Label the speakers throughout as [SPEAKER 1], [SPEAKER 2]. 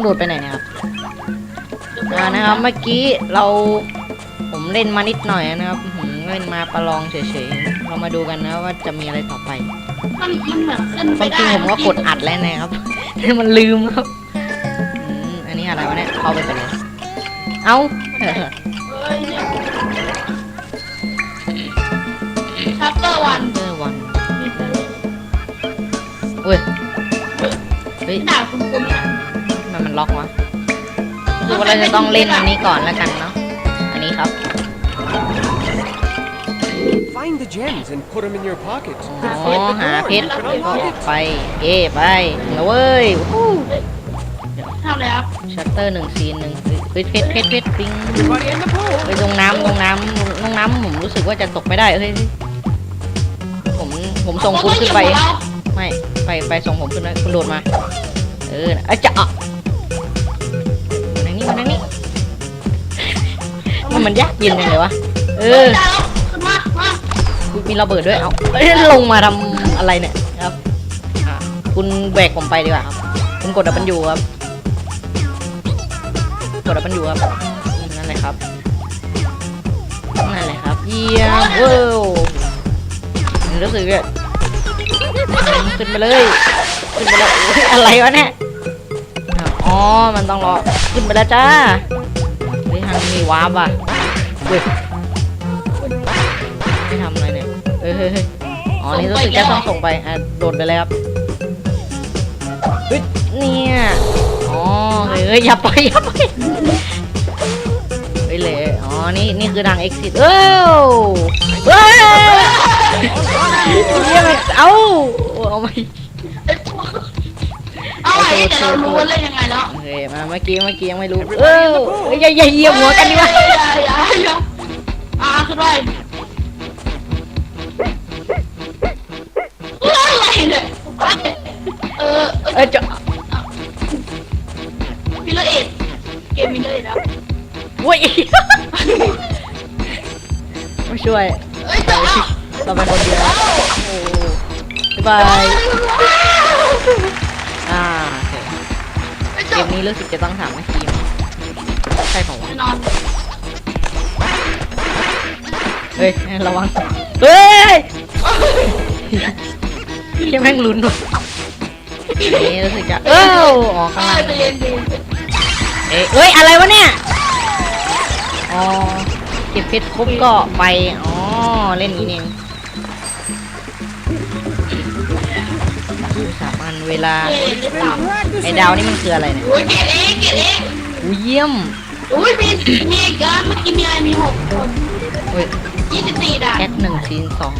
[SPEAKER 1] คุณโดดไปไหนเนี่ยครับอ่านะครับ เมื่อกี้เราผมเล่นมานิดหน่อยนะครับผมเล่นมาประลองเฉยๆ เรามาดูกันนะว่าจะมีอะไรต่อไป
[SPEAKER 2] มันมันเหมือนขึ้น
[SPEAKER 1] ค
[SPEAKER 2] ไป
[SPEAKER 1] วามจริ
[SPEAKER 2] ได้
[SPEAKER 1] งผมก็กดอัดแล้วนะครับ แต่มันลืมครับอืมอันนี้อะไรวะเนี่ยเข้าไปกันเลย เอ้า
[SPEAKER 2] เอ้ยเนี่ยชัปเตอร์วัน
[SPEAKER 1] เจอวันเว้ย เฮ้ย
[SPEAKER 2] ด่าคุณคุณเนี่ย
[SPEAKER 1] ทำไมันมันล็อกวะรู้สึกว่าเราจะต้องเล่นอันนี้ก่อนแล้วกันเนาะ อันนี้ครับ
[SPEAKER 3] Find the gems and put them in your pocket.
[SPEAKER 1] อ๋อหาเพชรก็ออกไปเย่ไปถึงแล้วเว้ยวู้
[SPEAKER 2] ทำอะไรครับ
[SPEAKER 1] ชัตเตอร์หนึ่งซีนหนึ่งเฮ้ยเพชรเพชรเพชรปิง
[SPEAKER 3] Everybody in the pool.
[SPEAKER 1] ไปลงน้ำลงน้ำลงน้ำผมรู้สึกว่าจะตกไม่ได้เฮ้ยเฮ้ยผมผมส่งคุณขึ้นไป ไม่ไปไปส่งผมขึ้นไปคุณโดดมา เอออะจะอะ มันมันยากเย็นจังเลยวะ เออ
[SPEAKER 2] ได้แล้วขึ้นมามา
[SPEAKER 1] มีระเบิดด้วย เอาเอ้ยลงมาทำอะไรเนี่ยครับอะคุณแบกผมไปดีกว่าครับ คุณกดดับมันอยู่ครับ กดดับมันอยู่ครับอืมนั่นแหละครับ นั่นแหละครับ เยี่ยมเว้าวรู้สึกเนี่ยขึ้นไปเลย ขึ้นไปเลยโอ้ยอะไรวะเนี่ยอะอ๋อ มันต้องรอ ขึ้นไปแล้วจ้า เฮ้ยทางมีวาร์ปอะเว้ยไม่ทำอะไรเนี่ยเฮ้ยเฮ้ยเฮ้ยอ๋อนี่รู้สึกจะต้องส่งไปอะโดดไปเลยครับเฮ้ยเนี่ยอ๋อเฮ้ยเฮ้ยอย่าไปอย่าไปเฮ้ยเลยอ๋อนี่นี่คือทาง exit เอ้าเฮ้ยเยี่ยมเอ้าเอาไม่
[SPEAKER 2] เอาไว้เดี๋ยวเรารู้ว่าเล่นยังไงแล้ว
[SPEAKER 1] โอเค มาเมื่อกี้เมื่อกี้ยังไม่รู้เออเฮ้ยอย่าอย่าเหยียบหัวกันดิวะ
[SPEAKER 2] อย่าอย่าอย่าอ่าขึ้นไปเฮ้ยอะไรเนี่ยเออเออ
[SPEAKER 1] เออจะ
[SPEAKER 2] มิลเลอร์เอ็ดเกมมิลเลอร์เอ็ดครับ
[SPEAKER 1] เว้ยไม่ช่วย
[SPEAKER 2] เอ้ยจะเอา
[SPEAKER 1] เราเป็นคนเดียวโอ้บ๊ายบาย
[SPEAKER 2] ม
[SPEAKER 1] นี้รู้สึกจะต้องถามมาทีมใช่ของวะ
[SPEAKER 2] แน่นอน
[SPEAKER 1] เฮ้ยระวังเฮ้ยแค่แม่งลุ้นว่ะนี่รู้สึกจะเอ้าอ๋อ
[SPEAKER 2] อ
[SPEAKER 1] ข้าง
[SPEAKER 2] อ
[SPEAKER 1] ล่าง
[SPEAKER 2] เย็นใจเย็น
[SPEAKER 1] เอ๊ะเอ้ยอะไรวะเนี่ยอ๋อเก็บเพชรครบก็ไปอ๋อเล่นนี้เอง เวลา
[SPEAKER 2] เกมที่สาม
[SPEAKER 1] ไอ้ดาวนี่มันคืออะไรเนี่ย
[SPEAKER 2] โอ้ยเกมเองเกมเอง
[SPEAKER 1] อู้เยี่ยม
[SPEAKER 2] อุ้ยมีมีอีกเกินเมื่อกี้มีอะไรมีหกคน
[SPEAKER 1] เฮ้ย
[SPEAKER 2] ยี่สิบสี่ด่าน
[SPEAKER 1] แคทหนึ่งซีนสอง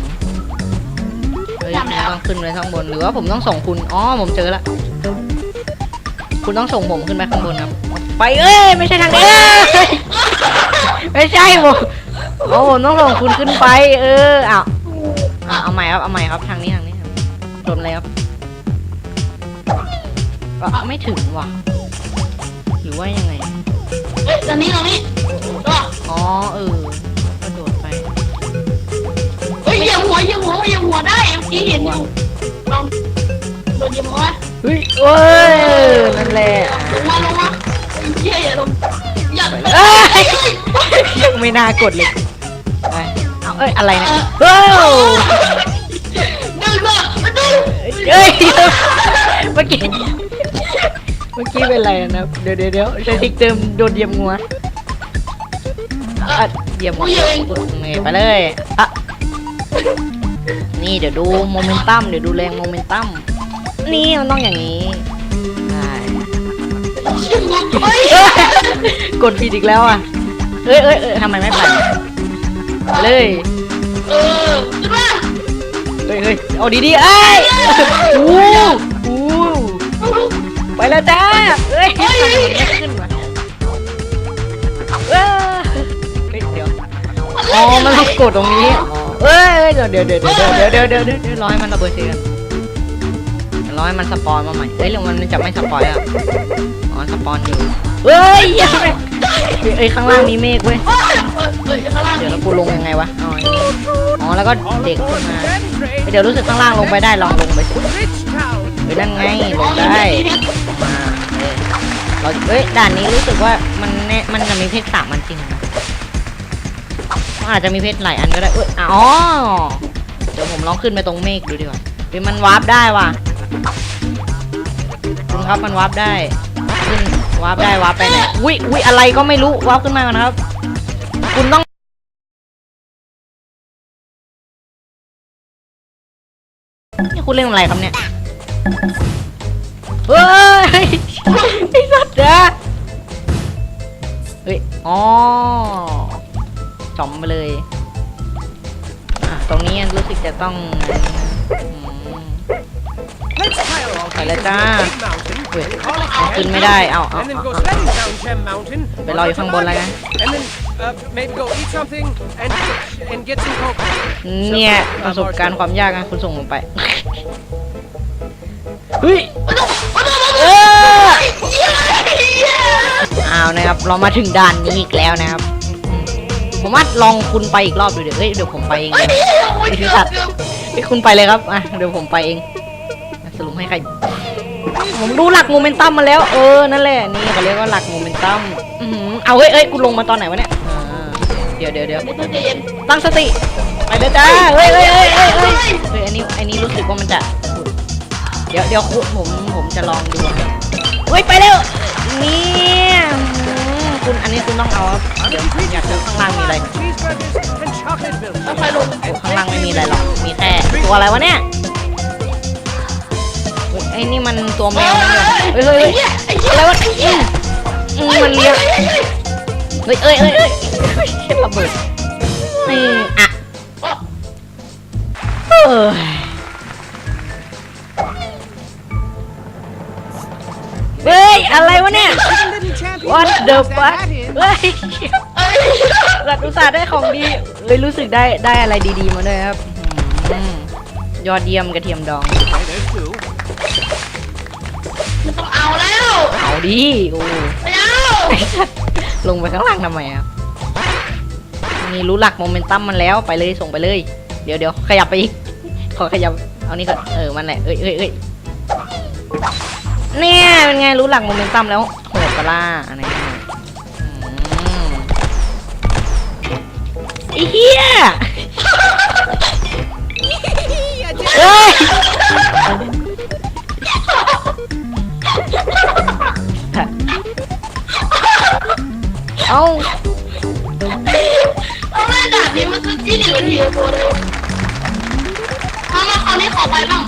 [SPEAKER 1] เฮ้ย
[SPEAKER 2] จำแล้ว
[SPEAKER 1] ต้องขึ้นไปข้างบนหรือว่าผมต้องส่งคุณอ๋อผมเจอละคุณต้องส่งผมขึ้นไปข้างบนครับไปเอ้ยไม่ใช่ทางนี้เอ้ยไม่ใช่ผมโอ้ผมต้องส่งคุณขึ้นไป เอออ้าวอะเอาใหม่ครับเอาใหม่ครับทางนี้ทางนี้ครับโดนอะไรครับอะ ไม่ถึงว่ะ หรือว่ายังไง
[SPEAKER 2] เฮ้ยตอนนี้ตอนนี้ก็
[SPEAKER 1] อ๋อเออกระโดดไป
[SPEAKER 2] เฮ้ยเหยียบหัวเหยียบหัวเหยียบหัวได้เมื่อกี้เห็นอยู่ลองโดนเหยียบหัว
[SPEAKER 1] เฮ้ยเว้ยนั่นแหละ
[SPEAKER 2] ลงมาลงมาไอ้เหี้ยอย่าลงอย่า
[SPEAKER 1] เอ้ยยังไม่น่ากดเลยไปเอาเอ้ยอะไรเนะเฮ้ย
[SPEAKER 2] ดึงเลยมาดึง
[SPEAKER 1] เอ้ยเมื่อกี้เมื่อกี้เป็นอะไรนะ เดี๋ยวเดี๋ยวเดี๋ยวใช้ทิกเติมโดนเหยียบงัวอะเหยียบงัวไปเลยอะนี่เดี๋ยวดูโมเมนตัมเดี๋ยวดูแรงโมเมนตัมนี่มันต้องอย่างนี้ใช่กดผิดอีกแล้วอะเอ้ยเอ้ยเอ้ยทำไมไม่ไปไปเลย
[SPEAKER 2] เออ
[SPEAKER 1] เฮ้ยเฮ้ยเอาดีๆเอ้ยอู้อู้ ไปแล้วจ้าเอ้ยทำไมมันไม่ขึ้นวะเอ้ยเฮ้ยเดี๋ยวอ๋อมันต้องกดตรงนี้อ๋อเอ้ยเดี๋ยวเดี๋ยวเดี๋ยวเดี๋ยวเดี๋ยวเดี๋ยวเดี๋ยวเดี๋ยวเดี๋ยวรอให้มันระเบิดเสียกันรอให้มันสปอนมาใหม่เฮ้ยหรือมันจะไม่สปอยอะอ๋อสปอนอยู่เฮ้ยเฮ้ยเอ้ยข้างล่างมีเมฆเว้ย
[SPEAKER 2] เฮ้ยเฮ้ยข้างล่าง
[SPEAKER 1] เดี๋ยวแล้วกูลงยังไงวะอ๋ออ๋อแล้วก็เด็กขึ้นมาเดี๋ยวรู้สึกข้างล่างลงไปได้ลองลงไปสิ
[SPEAKER 3] Rich town.
[SPEAKER 1] เฮ้ยนั่นไงลงได้มา เราเอ้ยด่านนี้รู้สึกว่ามันแน่มันจะมีเพชรสามอันจริงนะมันอาจจะมีเพชรหลายอันก็ได้เอ้ยอ๋อเดี๋ยวผมลองขึ้นไปตรงเมฆดูดีกว่าเฮ้ยมันวาร์ปได้ว่ะคุณครับมันวาร์ปได้ขึ้นวาร์ปได้วาร์ปไปไหนอุ้ยอุ้ยอะไรก็ไม่รู้วาร์ปขึ้นมาก่อนะครับ คุณต้องนี่คุณเล่นอะไรครับเนี่ย เฮ้ยไอ้สัตว์นะเฮ้ยอ๋อจอมไปเลยตรงนี้รู้สึกจะต้องไป
[SPEAKER 3] แล้วจ้า
[SPEAKER 1] เฮ้
[SPEAKER 3] ย
[SPEAKER 1] ขึ้นไม่ได้ เอาเอาไปรออยู่ข้างบนแล้วกันเนี่ยประสบการณ์ความยากนะคุณส่งผมไป เฮ้ย เอออ้าวนะครับ เรามาถึงด่านนี้อีกแล้วนะครับอืมผมว่าลองคุณไปอีกรอบดูเดี๋ยวเอ้ยเดี๋ยวผมไปเองเลย
[SPEAKER 2] โอ้ย
[SPEAKER 1] ไอ้
[SPEAKER 2] เกื
[SPEAKER 1] ที่
[SPEAKER 2] อบ
[SPEAKER 1] สัตว์
[SPEAKER 2] เกือบ
[SPEAKER 1] เอ้ยคุณไปเลยครับอะเดี๋ยวผมไปเองสรุปให้ใคร ผมดูหลักโมเมนตัมมาแล้ว เออนั่นแหละนี่เขาเรียกว่าหลักโมเมนตัมอื้อหือเอาเฮ้ยเอ้ยกูลงมาตอนไหนวะเนี่ยอ่าเดี๋ยวเดี๋ยวเดี๋ยว
[SPEAKER 2] ไม่ต้องใจเย็น
[SPEAKER 1] ตั้งสติไปเด้อจ้าเฮ้ยเฮ้ยเฮ้ยเฮ้ยเฮ้ยเฮ้ยอันนี้อันนี้รู้สึกว่ามันจะ เดี๋ยวเดี๋ยวคุณผมผมจะลองดูครับ เฮ้ยไปเร็วเนี่ยอื้อคุณอันนี้คุณต้องเอาครับเดี๋ยวอยากดูข้างล่างมีอะไร
[SPEAKER 2] ต้องไปลง
[SPEAKER 1] ข้างล่างไม่มีอะไรหรอก มีแค่ตัวอะไรวะเนี่ยเฮ้ยไอ้นี่มันตัวแมวนี่หว่าเฮ้ยเฮ้ยเฮ้ยอะไรวะอืมอืมมันเลี้ยงเฮ้ยเอ้ยเอ้ยเฮ้ยระเบิดนี่อะเอ้ย เฮ้ย อะไรวะเนี่ย
[SPEAKER 3] Little champion.
[SPEAKER 1] What the
[SPEAKER 3] What's
[SPEAKER 1] fuck
[SPEAKER 3] that in?
[SPEAKER 1] เฮ้ยสัตว์อุตส่าห์ได้ของดีเฮ้ยรู้สึกได้ได้อะไรดีๆมาด้วยครับอืมยอดเยี่ยมกระเทียมดอง
[SPEAKER 3] Okay, there's two.
[SPEAKER 2] ไม่ต้องเอาแล้ว
[SPEAKER 1] เอาดิโอ้
[SPEAKER 2] ไม่เอา
[SPEAKER 1] ลงไปข้างล่างทำไมอะนี่รู้หลักโมเมนตัมมันแล้วไปเลยส่งไปเลย เดี๋ยวเดี๋ยวขยับไปอีก ขอขยับ เอานี่ก่อน เออ มันแหละ เอ้ยเอ้ยเอ้ย เนี่ยเป็นไงรู้หลักโมเมนตัมแล้วโหดปะล่าอันนี้อืมไอ้เหี้ยเฮ้ยเอา
[SPEAKER 2] เอาแม่ด่านนี้มันจะที่หนึ่งนาทีตัวเดียวมามาคราวนี้ขอไปบ้าง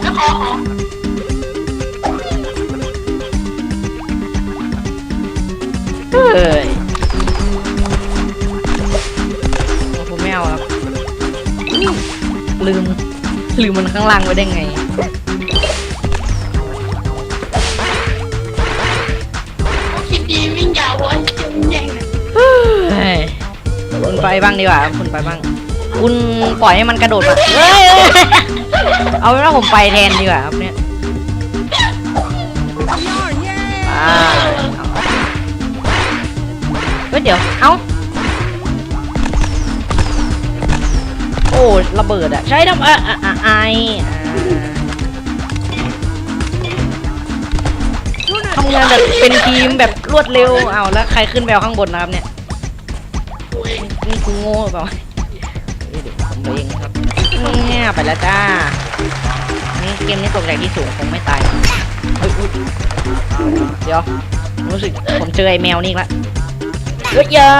[SPEAKER 2] แล้วขอขอ
[SPEAKER 1] ยผมไม่เอาครับ ลืม ลืมมันข้างล่างไว้ได้ไง
[SPEAKER 2] คิดดีวิ่งยาวไว้จะวิ่งแย่งนะ
[SPEAKER 1] เฮ้ยคุณไปบ้างดีกว่าครับคุณไปบ้าง คุณปล่อยให้มันกระโดดมาเฮ้ยเฮ้ยเอาเป็นว่าผมไปแทนดีกว่าครับเนี่ย อ่าเอาเฮ้ยเดี๋ยว เอ้า โอ้ระเบิดอะใช้ทำอะอะอะไอทำงานแบบเป็นทีมแบบรวดเร็ว เอาแล้วใครขึ้นไปเอาข้างบนนะครับเนี่ย นี่กูโง่เปล่าเดี๋ยวผมเองครับเนี่ยไปแล้วจ้า นี่เกมนี้ตกจากที่สูงคงไม่ตายเฮ้ยอุ๊ยเดี๋ยว รู้สึกผมเจอไอ้แมวนี่ละ เฮ้ยอย่า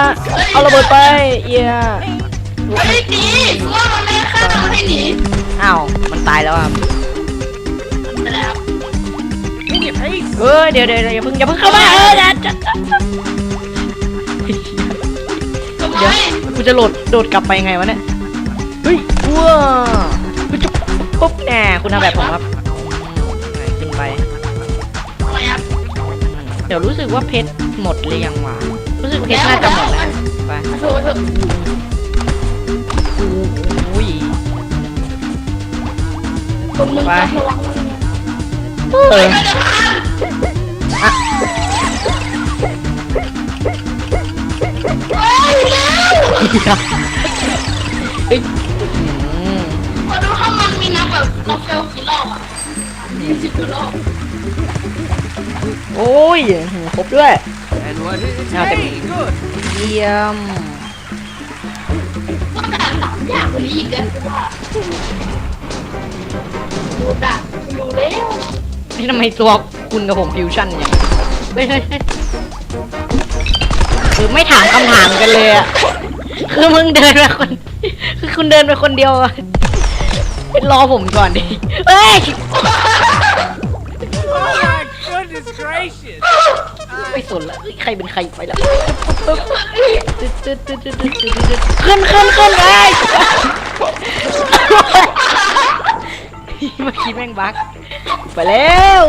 [SPEAKER 1] เอาระเบิดไปอย่า
[SPEAKER 2] ไม่ได้หนีว่ามันไม่ฆ่าเราไม่ได้หนี
[SPEAKER 1] อ้าวมันตายแล้วอะ
[SPEAKER 2] ไปแล้ว
[SPEAKER 3] In your face.
[SPEAKER 1] เฮ้ยเดี๋ยวเดี๋ยวเดี๋ยวอย่าเพิ่งอย่าเพิ่งเข้ามาเออจะจะจะ
[SPEAKER 2] ทำไม
[SPEAKER 1] เดี๋ยวกูจะโหลดโดดกลับไปไงวะเนี่ยเฮ้ยว้าเฮ้ยจุ๊บปุ๊บแน่คุณทำแบบผมครับอืมไหนขึ้นไป
[SPEAKER 2] ทำไมครับ
[SPEAKER 1] เดี๋ยวรู้สึกว่าเพชรหมดเลยยังวะ รู้สึกเพชรน่าจะหมดแล้วไป
[SPEAKER 2] โทษเถอะ
[SPEAKER 1] อุ้ย
[SPEAKER 2] คนมึง
[SPEAKER 1] ไป
[SPEAKER 2] ต้องระวัง
[SPEAKER 1] เออ
[SPEAKER 2] ไม่ได้ผ่าน
[SPEAKER 1] อะ
[SPEAKER 2] เฮ้ยแล้ว
[SPEAKER 1] เฮ้ยอืม
[SPEAKER 2] พอดูข้างมันมีน้ำแบบเราเฟลกี่รอบอะยี่สิบกว่ารอบ
[SPEAKER 1] โอ้ยครบด้วย
[SPEAKER 3] Hey, good.
[SPEAKER 1] เยี่ยม
[SPEAKER 2] ต้องการสามอย่างกว่านี้อีกนะดูดักดูแล้ว
[SPEAKER 1] นี่ทำไมตัวคุณกับผมฟิวชั่นอย่างเฮ้ยเฮ้ยเฮ้ยคือไม่ถามคำถามกันเลยอะคือมึงเดินมาคน คือคุณเดินไปคนเดียวอะรอผมก่อนดิเฮ้ย
[SPEAKER 3] goodness gracious.
[SPEAKER 1] ไม่สนละเฮ้ยใครเป็นใครไปละขึ้นขึ้นขึ้นไปเมื่อกี้แม่งบักไปแล้ว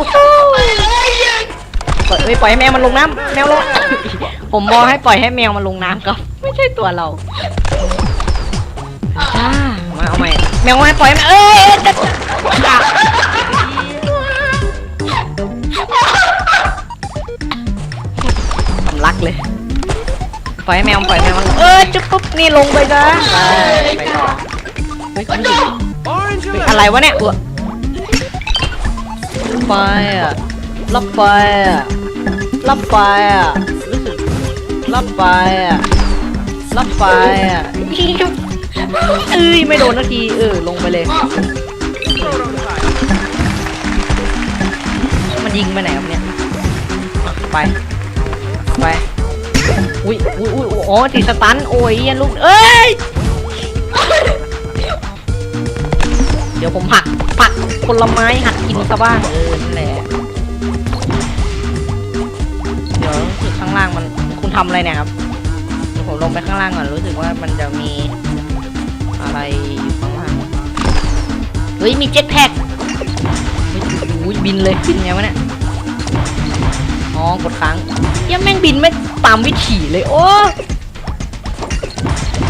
[SPEAKER 1] ปล่อยเอ้ยปล่อยให้แมวมันลงน้ำแมวลง ผมบอกให้ปล่อยให้แมวมันลงน้ำครับ ไม่ใช่ตัวเราอ่ามาเอาใหม่แมวมาปล่อยมันเอ้ย ล่อยให้แมวปล่อยให้แมวเออจุ๊บปุ๊บนี่ลงไปจ้ะไปไปต่อเฮ้ยคุณดิ
[SPEAKER 3] Orange
[SPEAKER 1] เฮ้ยอะไรวะเนี่ยเออไฟอะรับไฟอะรับไฟอะรู้สึกรับไฟอะรับไฟอะเอ้ยไม่โดนนาทีเออลงไปเลย มันยิงไปไหนครับเนี่ยไปไป อุ้ยอุ้ยอุ้ยอ๋อติดสตันโอ้ยยันลูกเอ้ย เดี๋ยวผมผักผักผลไม้หัดกินซะบ้างเออนั่นแหละ เดี๋ยวรู้สึกข้างล่างมันคุณทำอะไรเนี่ยครับเดี๋ยวผมลงไปข้างล่างก่อนรู้สึกว่ามันจะมีอะไรอยู่ข้างล่าง เฮ้ยมีเจ็ตแพ็กเฮ้ยบินเลยบินไงวะเนี่ย อ๋อกดค้าง ยังแม่งบินไม่ตามวิถีเลยโอ้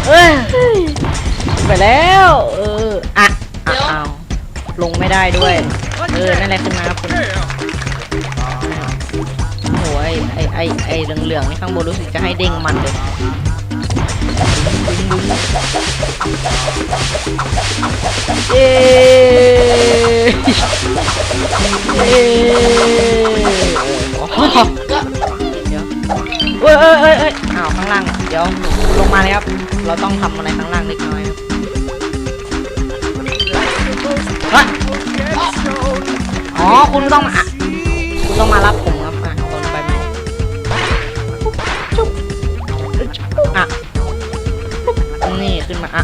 [SPEAKER 1] เอ้ยไปแล้ว เอออะอะอ้าวลงไม่ได้ด้วย เออ นั่นแหละขึ้นมาครับคุณโอ้ยไอไอไอเหลืองๆนี่ข้างบนรู้สึกจะให้เด้งมันเลยดึงดึงเย้เย้โอ้โหเดี๋ยว เอ้ยเอ้ยเอ้ยเอ้ยอ้าวข้างล่าง เดี๋ยวลงมาเลยครับ เราต้องทำอะไรข้างล่างเล็กน้อยครับฮ้ย
[SPEAKER 3] Gemstone.
[SPEAKER 1] อ๋อ คุณต้องมาอะคุณต้องมารับผมครับอะลงไปไหมจุ๊บอะนี่ขึ้นมาอะ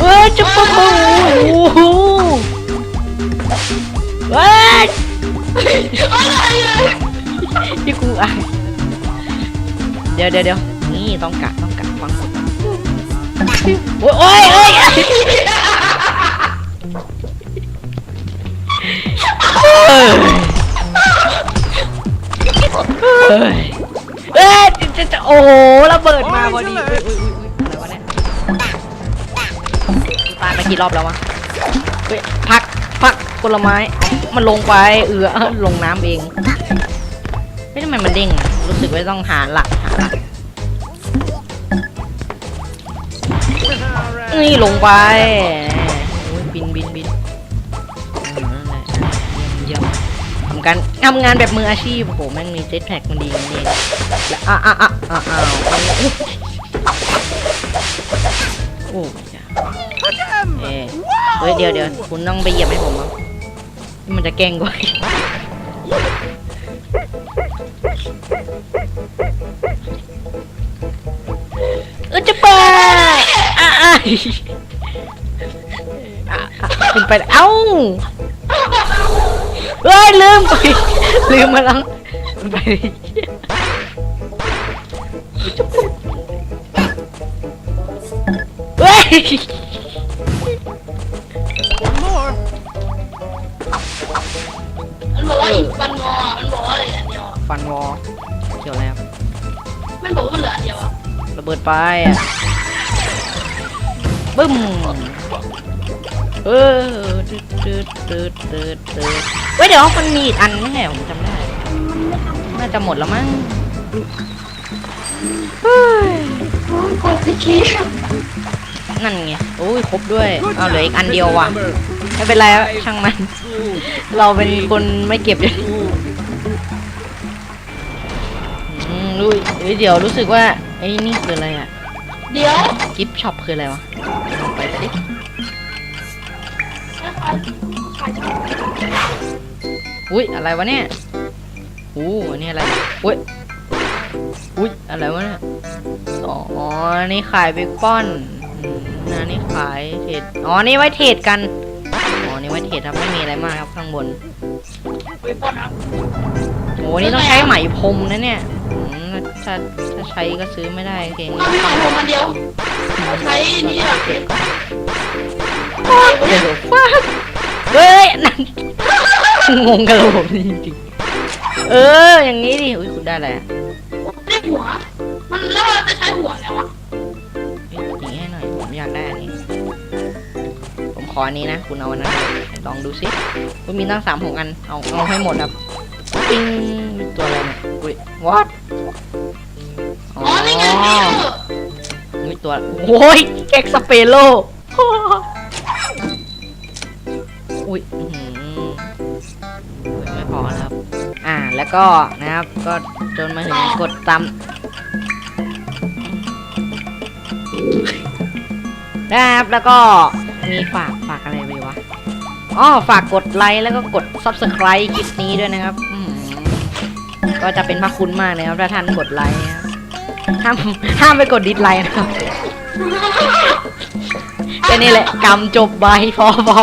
[SPEAKER 1] เฮ้ยจุ๊บปุ๊บโอ้โหเฮ้ย พี่กูอะเดี๋ยวเดี๋ยวเดี๋ยวนี่ต้องกะต้องกะฟังกดโอ้ยโอ้ยโอ้ยเอ้ยเอ้ยเอ้ยจะจะโอ้โหระเบิดมาพอดีอุ้ยอุ้ยอุ้ยอะไรวะเนี่ยตายมากี่รอบแล้ววะเฮ้ยพักพักผลไม้มันลงไปเอือลงน้ำเองเฮ้ยทำ ไมมันเด้งอะรู้สึกว่าต้องหาหลักหาหลักนี่ลงไปโอ้ยบินบินบินอืมนั่นแหละเยี่ยมเยี่ยมทำการทำงานแบบมืออาชีพโอ้โหแม่งมีเจ็ตแพ็กมันดีอย่างนี่และอะอะอะอะอ้าวโอ้ยจ้ะเอ้ยเฮ้ยเดี๋ยวเดี๋ยวคุณต้องไปเหยียบให้ผมมั้งมันจะแกล้งกว่า เออจะไปอะอะอะอะคุณไปเอ้าเฮ้ยลืมไปลืมมาแล้วไปเฮ้ย
[SPEAKER 2] เบิด
[SPEAKER 1] ไปอะบึ้มเออตืดตืดตืดตืดตืดเว้ยเดี๋ยวมันมีอีกอันไม่ใช่ผมจำได้น่าจะหมดแล้วมั้งเฮ้ย
[SPEAKER 2] กดสิคีย์
[SPEAKER 1] นั่นไงโอ้ยครบด้วยเอาเหลืออีกอันเดียวว่ะไม่เป็นไรช่างมัน เราเป็นคนไม่เก็บเลย
[SPEAKER 3] Two.
[SPEAKER 1] ดูเอ้ยเดี๋ยวรู้สึกว่า ไอ้นี่คืออะไรอะ
[SPEAKER 2] เดี๋ยว
[SPEAKER 1] กิฟช็อปคืออะไรวะลองไปสิ
[SPEAKER 2] ขายขายช่อง
[SPEAKER 1] อุ้ยอะไรวะเนี่ยอู้อันนี้อะไรอุ้ยอุ้ยอะไรวะเนี่ยอ๋อนี่ขายเบคอนอืมอันนี้ขายเทรดอ๋อนี่ไว้เทรดกันอ๋อนี่ไว้เทรดครับไม่มีอะไรมากครับข้างบน
[SPEAKER 2] ไปปนอะ
[SPEAKER 1] โอ้นี่ต้องใช้ไหมพรมนะเนี่ยอืม ถ้าถ้าใช้ก็ซื้อไม่ได้เอง
[SPEAKER 2] เรามีของผมอันเดียว ใช้นี่อะ
[SPEAKER 1] เดี๋ยวฟ้าเฮ้ยนั่นงงกับระบบนี้จริงๆเออ อย่างนี้ดิอุ้ยคุณได้อะไรอะ
[SPEAKER 2] ได้หัว มันแล้วเราจะใช้หัวแล้วอะ
[SPEAKER 1] อย่างนี้ให้หน่อย ผมอยากได้อันนี้ ผมขออันนี้นะ คุณเอาอันนั้นลองดูสิคุณมีตั้งสามหกอัน เอาเอาให้หมดครับปิ้งตัวอะไรเนี่ยอุ้ย what อ๋
[SPEAKER 2] ออนี่
[SPEAKER 1] ตัวโอ้ยเอ็กสเปโลอุ้ยอื้ยไม่พอนะครับ อ่า แล้วก็นะครับ ก็จนมาถึงกดตามนะครับ แล้วก็มีฝากฝากอะไรไว้วะ อ๋อ ฝากกดไลค์แล้วก็กด subscribe คลิปนี้ด้วยนะครับ ก็จะเป็นพระคุณมากเลยครับถ้าท่านกดไลค์ ห้ามห้ามไปกดดิสไลค์นะครับแค่นี้แหละกรรมจบใบพอพอ